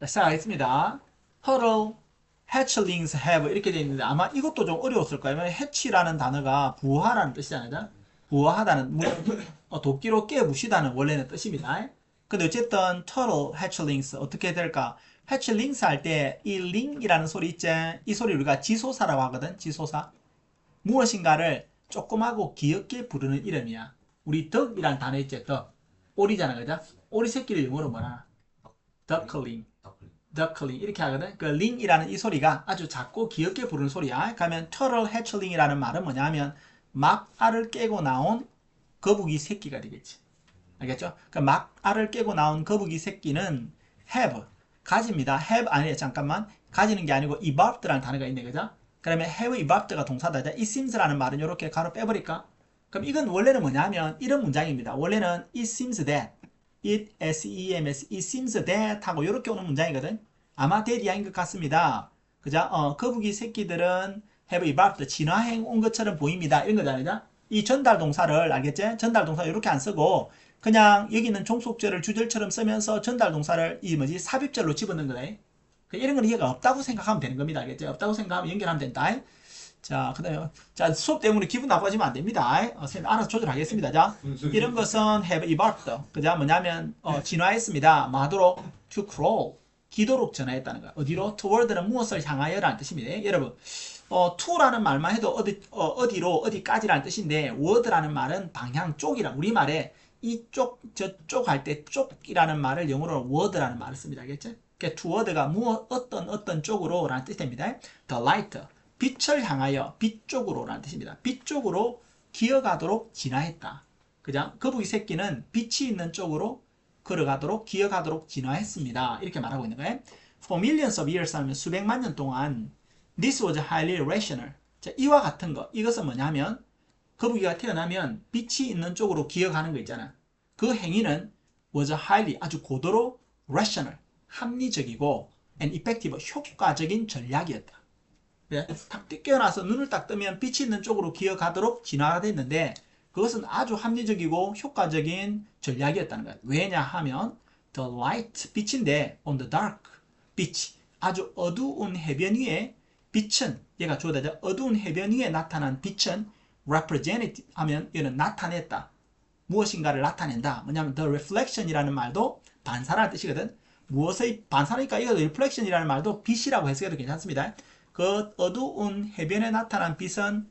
자, 시작하겠습니다. Turtle, hatchlings have 이렇게 되어 있는데 아마 이것도 좀 어려웠을 거예요. hatch라는 단어가 부화라는 뜻이잖아요. 부화하다는 무- 어, 도끼로 깨부시다는 원래는 뜻입니다. 근데 어쨌든 turtle, hatchlings 어떻게 될까? hatchlings 할 때 이 링이라는 소리 있지? 이 소리 우리가 지소사라고 하거든. 지소사. 무엇인가를 조그마고 귀엽게 부르는 이름이야. 우리 덕이라는 단어 있지? 덕. 오리잖아, 그죠? 오리 새끼를 영어로 뭐라? duckling. Duckling 이렇게 하거든. 그 링이라는 이 소리가 아주 작고 귀엽게 부르는 소리야. 그러면 turtle hatchling이라는 말은 뭐냐면 막 알을 깨고 나온 거북이 새끼가 되겠지. 알겠죠? 그막 알을 깨고 나온 거북이 새끼는 have 가집니다. have 아니에요. 잠깐만. 가지는 게 아니고 evolved라는 단어가 있네. 그죠? 그러면 have evolved가 동사다. 자, it seems라는 말은 이렇게 가로 빼버릴까? 그럼 이건 원래는 뭐냐면 이런 문장입니다. 원래는 it seems that it s-e-m-s it seems that 하고 이렇게 오는 문장이거든. 아마 대리아인 것 같습니다. 그죠? 어, 거북이 새끼들은 have evolved 진화행 온 것처럼 보입니다. 이런 거잖아요. 이 전달 동사를 알겠지? 전달 동사 이렇게 안 쓰고 그냥 여기 있는 종속절을 주절처럼 쓰면서 전달 동사를 이 뭐지 삽입절로 집어넣는 거네. 그 이런 건 이해가 없다고 생각하면 되는 겁니다. 알겠죠? 없다고 생각하면 연결하면 된다. 자, 그 다음에 자 수업 때문에 기분 나빠지면 안 됩니다. 어, 선생님 알아서 조절하겠습니다. 자, 이런 것은 have evolved. 그죠? 뭐냐면 어, 진화했습니다. 마도록 to crawl. 기도록 전화했다는 거야. 어디로? toward는 무엇을 향하여라는 뜻입니다. 여러분, 어, to라는 말만 해도 어디, 어, 디로 어디까지라는 뜻인데 word라는 말은 방향 쪽이라 우리말에 이쪽 저쪽 할 때 쪽이라는 말을 영어로 word라는 말을 씁니다. 알겠죠? 그러니까 toward가 무엇 어떤 어떤 쪽으로 라는 뜻이 됩니다. the light 빛을 향하여 빛 쪽으로라는 뜻입니다. 빛 쪽으로 기어가도록 진화했다. 그죠? 거북이 새끼는 빛이 있는 쪽으로 걸어가도록 기어가도록 진화했습니다. 이렇게 말하고 있는 거예요. For millions of years 하면 수백만 년 동안 This was highly rational. 자, 이와 같은 거. 이것은 뭐냐면 거북이가 태어나면 빛이 있는 쪽으로 기어가는 거 있잖아. 그 행위는 was highly 아주 고도로 rational 합리적이고 and effective 효과적인 전략이었다. 네, 탁 깨어나서 눈을 딱 뜨면 빛이 있는 쪽으로 기어가도록 진화가 됐는데 그것은 아주 합리적이고 효과적인 전략이었다는 거예요. 왜냐하면 the light 빛인데 on the dark 빛 아주 어두운 해변 위에 빛은 얘가 주어다죠. 어두운 해변 위에 나타난 빛은 represented 하면 이는 나타냈다. 무엇인가를 나타낸다. 뭐냐면 the reflection이라는 말도 반사라는 뜻이거든. 무엇의 반사니까 이거 reflection이라는 말도 빛이라고 해석해도 괜찮습니다. 그 어두운 해변에 나타난 빛은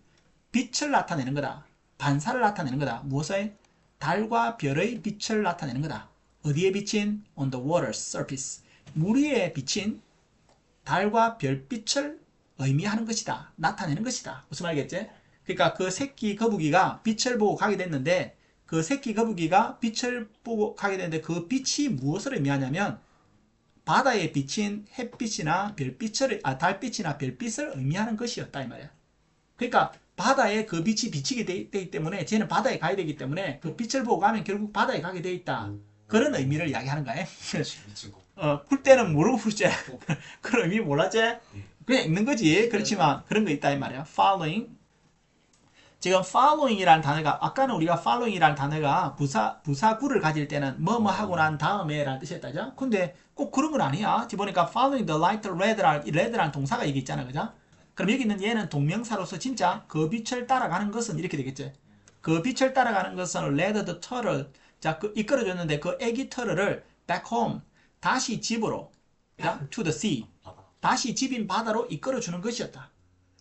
빛을 나타내는 거다. 반사를 나타내는 거다. 무엇의? 달과 별의 빛을 나타내는 거다. 어디에 비친? On the water surface. 물 위에 비친 달과 별빛을 의미하는 것이다. 나타내는 것이다. 무슨 말이겠지? 그러니까 그 새끼 거북이가 빛을 보고 가게 됐는데 그 새끼 거북이가 빛을 보고 가게 됐는데 그 빛이 무엇을 의미하냐면 바다에 비친 햇빛이나 별빛을 아 달빛이나 별빛을 의미하는 것이었다 이 말이야. 그러니까 바다에 그 빛이 비치게 되, 되기 때문에 쟤는 바다에 가야 되기 때문에 그 빛을 보고 가면 결국 바다에 가게 돼 있다. 그런 의미를 이야기하는 거예요. 미친 거. 어, 풀 때는 모르고 풀지. 그런 의미 몰랐지? 그냥 읽는 거지. 그렇지만 그런 거 있다 이 말이야. following. 지금 following이라는 단어가 아까는 우리가 following이라는 단어가 부사 부사구를 가질 때는 뭐뭐 하고 난 다음에 라는 뜻이었다죠. 근데 꼭 그런 건 아니야. 지금 보니까 following the light red라는 동사가 여기 있잖아. 그죠? 그럼 여기 있는 얘는 동명사로서 진짜 그 빛을 따라가는 것은 이렇게 되겠지. 그 빛을 따라가는 것은 led the turtle. 자, 그 이끌어 줬는데 그 애기 터르를 back home 다시 집으로 자, to the sea 바다. 다시 집인 바다로 이끌어 주는 것이었다.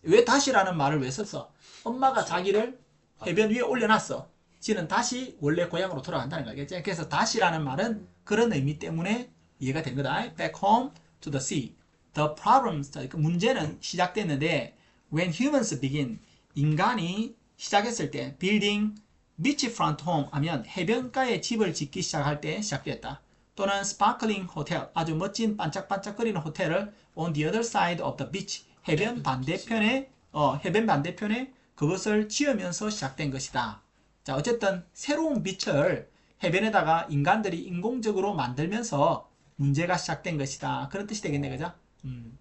왜 다시라는 말을 왜 썼어? 엄마가 자기를 해변 위에 올려놨어. 지는 다시 원래 고향으로 돌아간다는 거겠지. 그래서 다시라는 말은 그런 의미 때문에 이해가 된 거다. Back home to the sea. The problems, 그 문제는 시작됐는데 when humans begin, 인간이 시작했을 때 building beachfront home 하면 해변가에 집을 짓기 시작할 때 시작됐다. 또는 sparkling hotel, 아주 멋진 반짝반짝거리는 호텔을 on the other side of the beach, 해변 반대편에 어, 해변 반대편에 그것을 지으면서 시작된 것이다. 자, 어쨌든 새로운 빛을 해변에다가 인간들이 인공적으로 만들면서 문제가 시작된 것이다. 그런 뜻이 되겠네, 그죠? 음.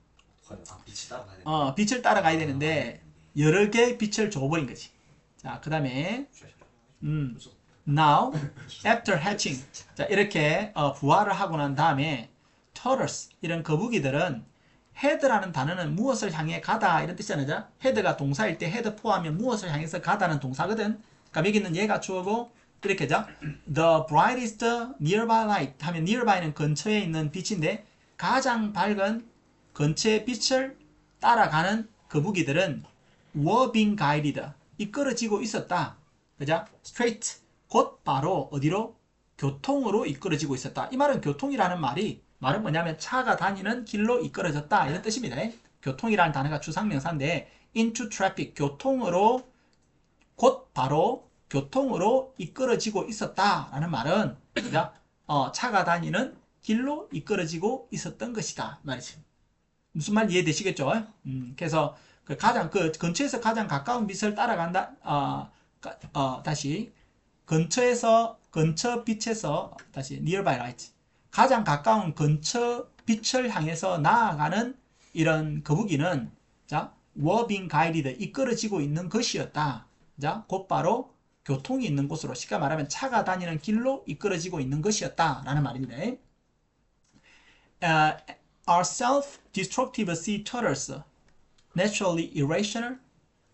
아 빛이 따라가야 돼. 어, 빛을 따라가야 되는데 여러 개의 빛을 줘버린 거지. 자, 그 다음에 음, now after hatching 자 이렇게 어, 부화를 하고 난 다음에 turtles 이런 거북이들은 head라는 단어는 무엇을 향해 가다 이런 뜻이잖아요. head가 동사일 때 head 포함하면 무엇을 향해서 가다는 동사거든. 그러니까 여기는 얘가 주어고 이렇게죠. The brightest nearby light 하면 nearby는 근처에 있는 빛인데 가장 밝은 근처의 빛을 따라가는 거북이들은 were being guided 이끌어지고 있었다. 그죠? straight 곧 바로 어디로 교통으로 이끌어지고 있었다. 이 말은 교통이라는 말이 말은 뭐냐면 차가 다니는 길로 이끌어졌다 이런 뜻입니다. 교통이라는 단어가 주상명사인데 into traffic 교통으로 곧 바로 교통으로 이끌어지고 있었다라는 말은 그죠? 어, 차가 다니는 길로 이끌어지고 있었던 것이다 말이죠. 무슨 말 이해되시겠죠? 음, 그래서 그 가장 그 근처에서 가장 가까운 빛을 따라간다. 어, 가- 어, 다시 근처에서 근처 빛에서 다시 nearby light 가장 가까운 근처 빛을 향해서 나아가는 이런 거북이는 자 being guided 이끌어지고 있는 것이었다. 자 곧바로 교통이 있는 곳으로 쉽게 말하면 차가 다니는 길로 이끌어지고 있는 것이었다라는 말입니다. Uh, are self-destructive sea turtles naturally irrational?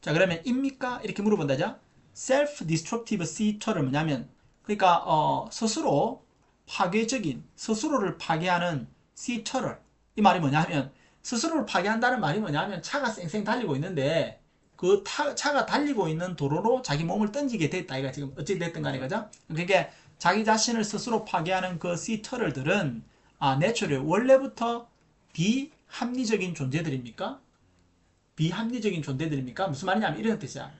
자 그러면 입니까? 이렇게 물어본다죠. self-destructive sea turtle 뭐냐면 그러니까 어, 스스로 파괴적인 스스로를 파괴하는 turtle 이 말이 뭐냐면 스스로를 파괴한다는 말이 뭐냐면 차가 쌩쌩 달리고 있는데 그 타- 차가 달리고 있는 도로로 자기 몸을 던지게 됐다 이가 지금 어찌 됐든 간에 그죠? 그러니까 자기 자신을 스스로 파괴하는 그 turtle들은 아 내추럴 원래부터 비합리적인 존재들입니까? 비합리적인 존재들입니까? 무슨 말이냐면 이런 뜻이야.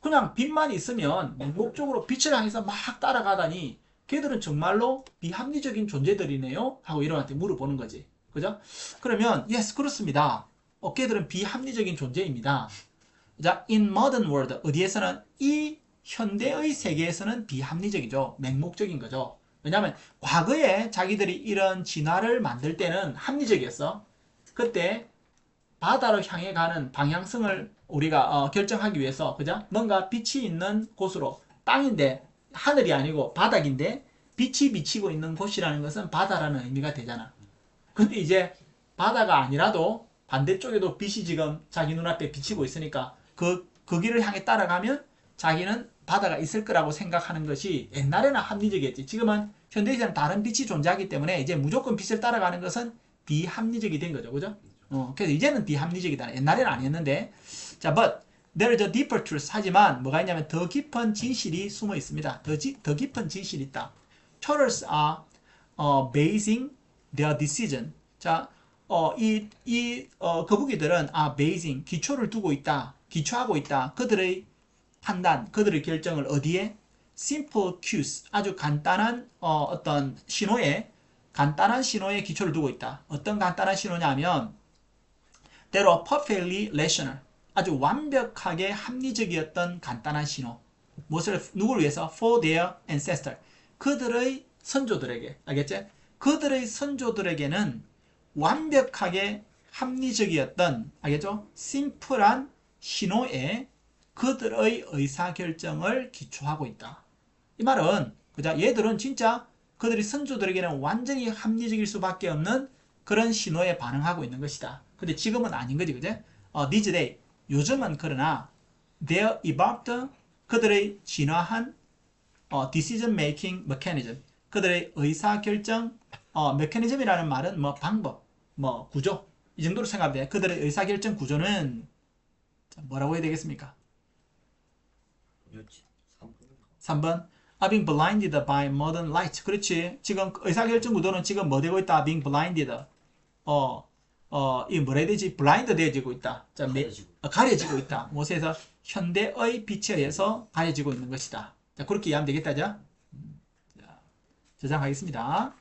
그냥 빛만 있으면 목적으로 빛을 향해서 막 따라가다니 걔들은 정말로 비합리적인 존재들이네요? 하고 이런한테 물어보는 거지. 그죠? 그러면 yes 그렇습니다. 어, 걔들은 비합리적인 존재입니다. 자, in modern world 어디에서는 이 현대의 세계에서는 비합리적이죠. 맹목적인 거죠. 왜냐하면 과거에 자기들이 이런 진화를 만들 때는 합리적이었어. 그때 바다로 향해 가는 방향성을 우리가 어, 결정하기 위해서 그죠? 뭔가 빛이 있는 곳으로 땅인데 하늘이 아니고 바닥인데 빛이 비치고 있는 곳이라는 것은 바다라는 의미가 되잖아. 근데 이제 바다가 아니라도 반대쪽에도 빛이 지금 자기 눈앞에 비치고 있으니까 그, 그 길을 향해 따라가면 자기는 바다가 있을 거라고 생각하는 것이 옛날에는 합리적이었지. 지금은 현대에서는 다른 빛이 존재하기 때문에 이제 무조건 빛을 따라가는 것은 비합리적이 된 거죠. 그죠? 어, 그래서 이제는 비합리적이다. 옛날에는 아니었는데. 자, but there is a deeper truth. 하지만 뭐가 있냐면 더 깊은 진실이 숨어 있습니다. 더, 지, 더 깊은 진실이 있다. Turtles are 어, basing their decision. 자, 어, 이, 이, 어, 거북이들은 아, basing, 기초를 두고 있다. 기초하고 있다. 그들의 판단, 그들의 결정을 어디에? simple cues, 아주 간단한 어, 어떤 신호에 간단한 신호에 기초를 두고 있다. 어떤 간단한 신호냐면 they are perfectly rational, 아주 완벽하게 합리적이었던 간단한 신호. 무엇을 누구를 위해서? for their ancestor, 그들의 선조들에게 알겠지? 그들의 선조들에게는 완벽하게 합리적이었던 알겠죠? 심플한 신호에 그들의 의사결정을 기초하고 있다. 이 말은 그자 얘들은 진짜 그들이 선조들에게는 완전히 합리적일 수밖에 없는 그런 신호에 반응하고 있는 것이다. 근데 지금은 아닌 거지, 그제? 어, these 요즘은 그러나 their evolved 그들의 진화한 어, decision making mechanism 그들의 의사결정 어, 메커니즘이라는 말은 뭐 방법, 뭐 구조 이 정도로 생각하면 돼. 그들의 의사결정 구조는 자, 뭐라고 해야 되겠습니까? 뭐였지? 3분? 3번 are being blinded by modern light. 그렇지. 지금 의사결정 구도는 지금 뭐 되고 있다? being blinded. 어, 어, 이 뭐라 해야 되지? 블라인드 되어지고 있다. 자, 매- 가려지고. 어, 가려지고 있다. 무엇에서? 현대의 빛에 의해서 가려지고 있는 것이다. 자, 그렇게 이해하면 되겠다. 자, 음, 자, 저장하겠습니다.